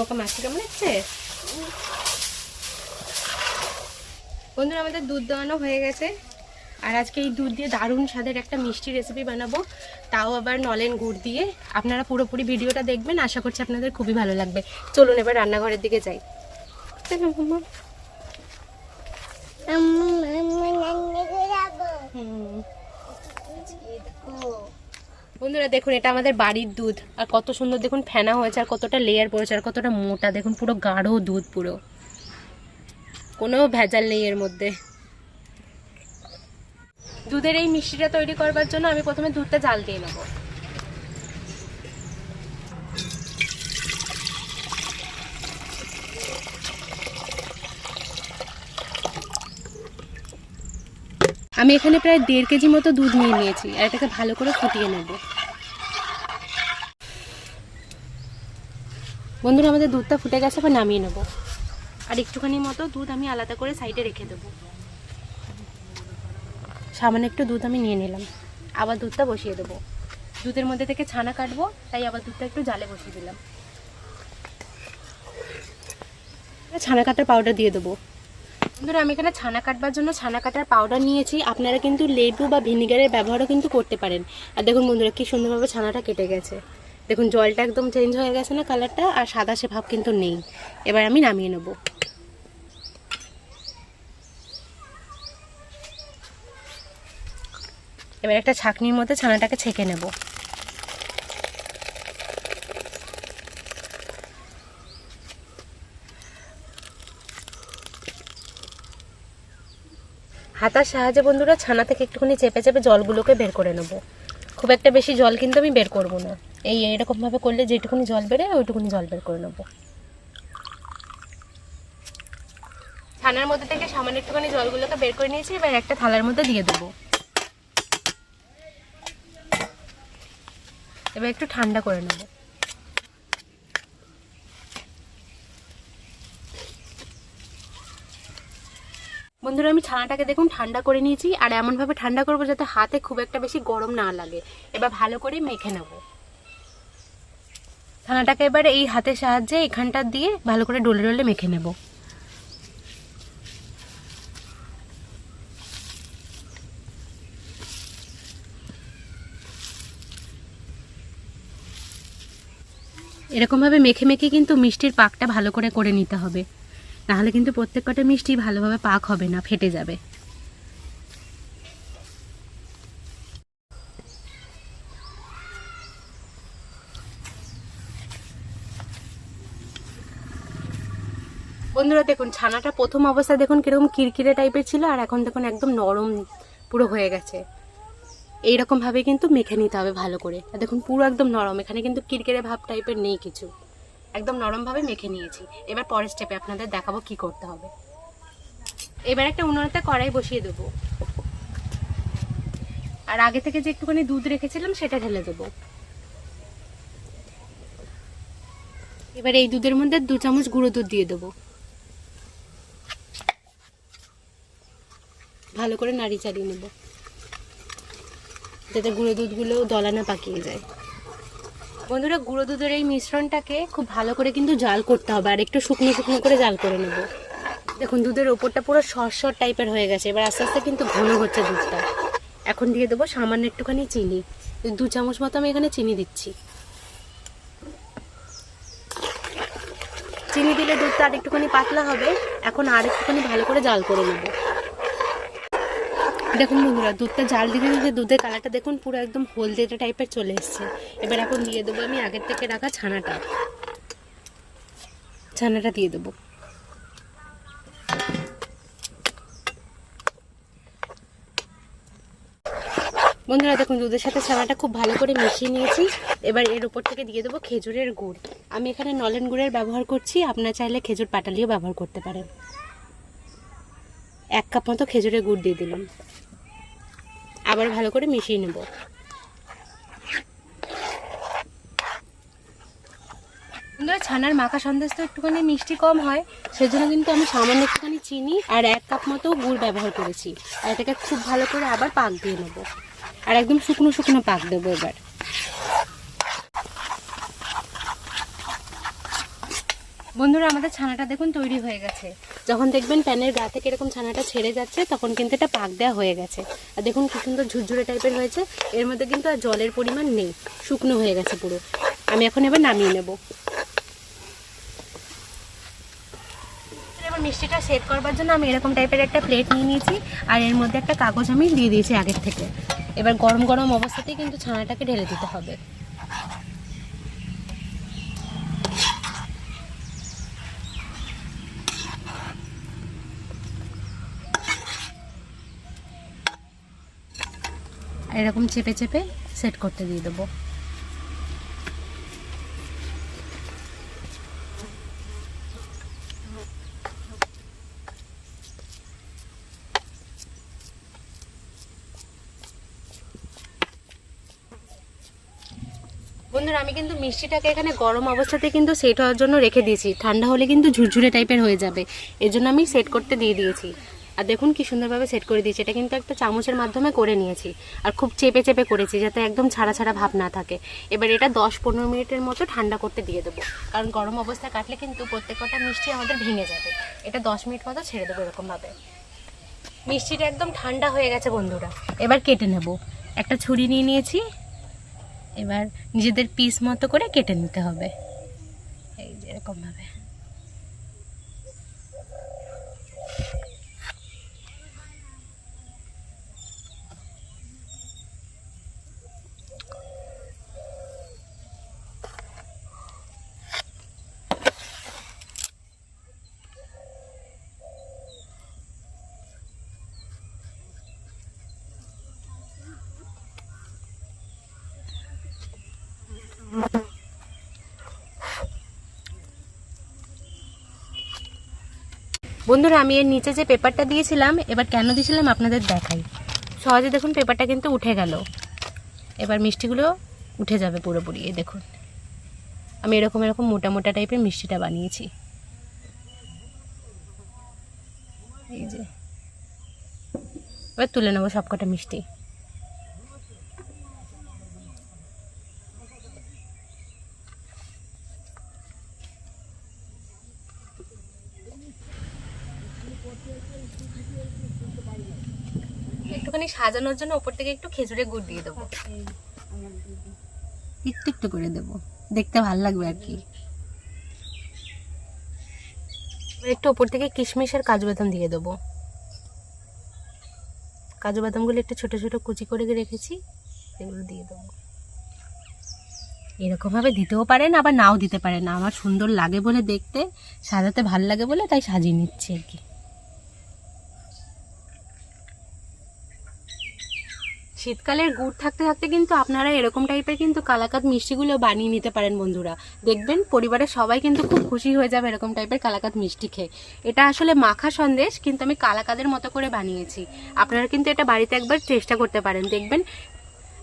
তোমাকে মাছটা কেমন লাগছে বন্ধুরা, আমাদের দুধ দেওয়ানো হয়ে গেছে। আর আজকে এই দুধ দিয়ে দারুণ স্বাদের একটা মিষ্টি রেসিপি বানাবো। তাও আবার নলেন গুড় দিয়ে। আপনারা পুরোপুরি ভিডিওটা দেখবেন। আশা করছি আপনাদের খুবই ভালো লাগবে। চলুন এবার রান্নাঘরের দিকে যাই। হুম। বন্ধুরা দেখুন, এটা আমাদের বাড়ির দুধ। আর কত সুন্দর দেখুন, ফেনা হয়েছে, আর কতটা লেয়ার পড়েছে, আর কতটা মোটা, দেখুন, পুরো গাঢ় দুধ পুরো। কোনো ভেজাল নেই এর মধ্যে। দুধের এই মিষ্টিটা তৈরি করবার জন্য আমি প্রথমে দুধটা জাল দিয়ে নেব। আমি এখানে প্রায় দেড় কেজি মতো দুধ নিয়ে নিয়েছি, আর এটাকে ভালো করে ফুটিয়ে নেব। বন্ধুরা, আমাদের দুধটা ফুটে গেছে আবার নামিয়ে নেব। আর একটুখানি মতো দুধ আমি আলাদা করে সাইডে রেখে দেবো। সামান্য একটু দুধ আমি নিয়ে নিলাম। আবার দুধটা বসিয়ে দেবো। দুধের মধ্যে থেকে ছানা কাটবো, তাই আবার দুধটা একটু জালে বসিয়ে দিলাম। ছানা কাটার পাউডার দিয়ে দেবো। বন্ধুরা, আমি এখানে ছানা কাটবার জন্য ছানা কাটার পাউডার নিয়েছি। আপনারা কিন্তু লেবু বা ভিনিগারের ব্যবহারও কিন্তু করতে পারেন। আর দেখুন বন্ধুরা, কি সুন্দরভাবে ছানাটা কেটে গেছে। দেখুন, জলটা একদম চেঞ্জ হয়ে গেছে না কালারটা আর সাদা সে ভাব কিন্তু নেই। এবার আমি নামিয়ে নেব। এবার একটা ছাকনির মধ্যে ছানাটাকে ছেঁকে নেব। হাতার সাহায্যে বন্ধুরা ছানা থেকে একটুখানি চেপে চেপে জলগুলোকে বের করে নেব। খুব একটা বেশি জল কিন্তু আমি বের করব না। এই এরকমভাবে করলে যেটুকুনি জল বেরে ওইটুকুনি জল বের করে নেব। ছানার মধ্যে থেকে সামান্য একটুখানি জলগুলোকে বের করে নিয়েছি, এবার একটা থালার মধ্যে দিয়ে দেবো। এবার একটু ঠান্ডা করে নেব। বন্ধুরা, আমি ছানাটাকে দেখুন ঠান্ডা করে নিয়েছি, আর এমনভাবে ঠান্ডা করব যাতে হাতে খুব একটা বেশি গরম না লাগে। এবার ভালো করে মেখে নেব। ছানাটাকে এবার এই হাতের সাহায্যে এখানটা দিয়ে ভালো করে ডলে ডলে মেখে নেব। এরকমভাবে মেখে মেখে কিন্তু মিষ্টির পাকটা ভালো করে করে নিতে হবে। নাহলে কিন্তু প্রত্যেক কটা মিষ্টি ভালোভাবে পাক হবে না, ফেটে যাবে। বন্ধুরা, দেখুন, ছানাটা প্রথম অবস্থায় দেখুন কীরকম কিরকিরে টাইপের ছিল, আর এখন দেখুন একদম নরম পুরো হয়ে গেছে। এইরকমভাবে কিন্তু মেখে নিতে হবে ভালো করে। আর দেখুন, পুরো একদম নরম, এখানে কিন্তু কিরকিরে ভাব টাইপের নেই কিছু। একদম নরম ভাবে মেখে নিয়েছি। এবার পরের স্টেপে আপনাদের দেখাবো কি করতে হবে। এবার একটা উনুনেতে কড়াই বসিয়ে দেবো। আর আগে থেকে যে একটুখানি দুধ রেখেছিলাম, সেটা ঢেলে দেবো। এবার এই দুধের মধ্যে দু চামচ গুঁড়ো দুধ দিয়ে দেবো। ভালো করে নাড়ি চাড়িয়ে নেব। যাতে গুঁড়ো দুধগুলো দলা না পাকিয়ে যায়। বন্ধুরা, গুঁড়ো দুধের এই মিশ্রণটাকে খুব ভালো করে কিন্তু জাল করতে হবে, আর একটু শুকনো শুকনো করে জাল করে নেব। দেখুন, দুধের ওপরটা পুরো সরসর টাইপের হয়ে গেছে, এবার আস্তে আস্তে কিন্তু ঘন হচ্ছে দুধটা। এখন দিয়ে দেবো সামান্য একটুখানি চিনি, দু চামচ মতো আমি এখানে চিনি দিচ্ছি। চিনি দিলে দুধটা আর একটুখানি পাতলা হবে, এখন আর একটুখানি ভালো করে জাল করে নেব। দেখুন বন্ধুরা, দুধটা জাল দিতে দিতে দুধের কালারটা দেখুন পুরো একদম হলদেটা টাইপের চলে এসছে। এবার এখন দিয়ে দেবো আমি আগের থেকে রাখা ছানাটা। ছানাটা দিয়ে দেবো। বন্ধুরা, দেখুন দুধের সাথে ছানাটা খুব ভালো করে মিশিয়ে নিয়েছি। এবার এর উপর থেকে দিয়ে দেবো খেজুরের গুড়। আমি এখানে নলেন গুড়ের ব্যবহার করছি, আপনার চাইলে খেজুর পাটালিও ব্যবহার করতে পারেন। এক কাপ মতো খেজুরের গুড় দিয়ে দিলাম। আবার ভালো করে মিশিয়ে নেব। বন্ধুরা, ছানার মাখা সন্দেশ তো একটুখানি মিষ্টি কম হয়, সেজন্য কিন্তু আমি সামান্য একটুখানি চিনি আর এক কাপ মতো গুড় ব্যবহার করেছি। আর এটাকে খুব ভালো করে আবার পাক দিয়ে নেব। আর একদম শুকনো শুকনো পাক দেবো এবার। বন্ধুরা, আমাদের ছানাটা দেখুন তৈরি হয়ে গেছে। যখন দেখবেন প্যানের গা থেকে এরকম ছানাটা ছেড়ে যাচ্ছে, তখন কিন্তু এটা পাক দেওয়া হয়ে গেছে। আর দেখুন কি সুন্দর ঝুরঝুরে টাইপের হয়েছে। এর মধ্যে কিন্তু আর জলের পরিমাণ নেই। শুকনো হয়ে গেছে পুরো। আমি এখন এবার নামিয়ে নেব। এবার মিষ্টিটা সেট করবার জন্য আমি এরকম টাইপের একটা প্লেট নিয়ে নিয়েছি। আর এর মধ্যে একটা কাগজ আমি দিয়ে দিয়েছি আগের থেকে। এবার গরম গরম অবস্থাতেই কিন্তু ছানাটাকে ঢেলে দিতে হবে। এরকম চেপে চেপে সেট করতে দিয়ে দেবো। বন্ধুরা, আমি কিন্তু মিষ্টিটাকে এখানে গরম অবস্থাতে কিন্তু সেট হওয়ার জন্য রেখে দিয়েছি। ঠান্ডা হলে কিন্তু ঝুরঝুরে টাইপের হয়ে যাবে। এর জন্য আমি সেট করতে দিয়ে দিয়েছি। আর দেখুন কি সুন্দরভাবে সেট করে দিয়েছি। এটা কিন্তু একটা চামচের মাধ্যমে করে নিয়েছি। আর খুব চেপে চেপে করেছি যাতে একদম ছাড়া ছাড়া ভাব না থাকে। এবার এটা দশ পনেরো মিনিটের মতো ঠান্ডা করতে দিয়ে দেবো। কারণ গরম অবস্থায় কাটলে কিন্তু প্রত্যেক কটা মিষ্টি আমাদের ভেঙে যাবে। এটা দশ মিনিট মতো ছেড়ে দেবো এরকমভাবে। মিষ্টিটা একদম ঠান্ডা হয়ে গেছে বন্ধুরা। এবার কেটে নেব। একটা ছুরি নিয়ে নিয়েছি। এবার নিজেদের পিস মতো করে কেটে নিতে হবে। এই যে এরকমভাবে। বন্ধুরা, আমি এর নিচে যে পেপারটা দিয়েছিলাম, এবার কেন দিয়েছিলাম আপনাদের দেখাই। সহজে দেখুন, পেপারটা কিন্তু উঠে গেল। এবার মিষ্টিগুলো উঠে যাবে পুরোপুরি দেখুন। আমি এরকম এরকম মোটা মোটা টাইপের মিষ্টিটা বানিয়েছি। এই যে। এবার তুলে নেব সবকটা মিষ্টি। একটুখানি সাজানোর জন্য ওপর থেকে একটু খেজুরের গুড় দিয়ে দেবো। একটু একটু করে দেবো। দেখতে ভালো লাগবে আর কি। একটু ওপর থেকে কিশমিশ আর কাজু বাদাম দিয়ে দেবো। কাজু বাদামগুলো একটু ছোট ছোট কুচি করে রেখেছি এগুলো দিয়ে দেবো। এরকমভাবে দিতেও পারেন আবার নাও দিতে পারেন আমার সুন্দর লাগে বলে দেখতে সাজাতে ভালো লাগে বলে তাই সাজিয়ে নিচ্ছি আর কি। শীতকালের গুড় থাকতে থাকতে কিন্তু আপনারা এরকম টাইপের কিন্তু কালাকাত মিষ্টিগুলো বানিয়ে নিতে পারেন বন্ধুরা। দেখবেন পরিবারের সবাই কিন্তু খুব খুশি হয়ে যাবে এরকম টাইপের কালাকাত মিষ্টি খেয়ে। এটা আসলে মাখা সন্দেশ, কিন্তু আমি কালাকাদের মতো করে বানিয়েছি। আপনারা কিন্তু এটা বাড়িতে একবার চেষ্টা করতে পারেন। দেখবেন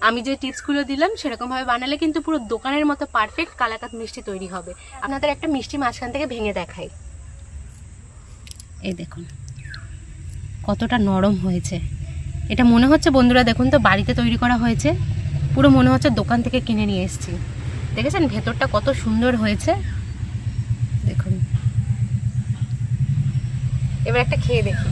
আমি যে টিপসগুলো দিলাম, সেরকমভাবে বানালে কিন্তু পুরো দোকানের মতো পারফেক্ট কালাকাত মিষ্টি তৈরি হবে। আপনাদের একটা মিষ্টি মাঝখান থেকে ভেঙে দেখাই। এই দেখুন, কতটা নরম হয়েছে। এটা মনে হচ্ছে বন্ধুরা, দেখুন তো, বাড়িতে তৈরি করা হয়েছে। পুরো মনে হচ্ছে দোকান থেকে কিনে নিয়ে এসেছি। দেখেছেন ভেতরটা কত সুন্দর হয়েছে? দেখুন। এবার একটা খেয়ে দেখি।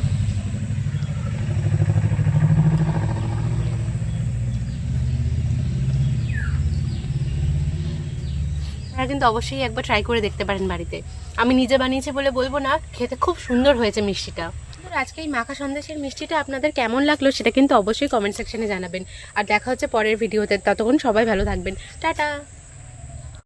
কিন্তু অবশ্যই একবার ট্রাই করে দেখতে পারেন বাড়িতে। আমি নিজে বানিয়েছি বলে বলব না, খেতে খুব সুন্দর হয়েছে মিষ্টিটা। আজকে এই মাখা সন্দেশের মিষ্টিটা আপনাদের কেমন লাগল সেটা কিন্তু অবশ্যই কমেন্ট সেকশনে জানাবেন। আর দেখা হচ্ছে পরের ভিডিওতে ততক্ষণ সবাই ভালো থাকবেন। টাটা!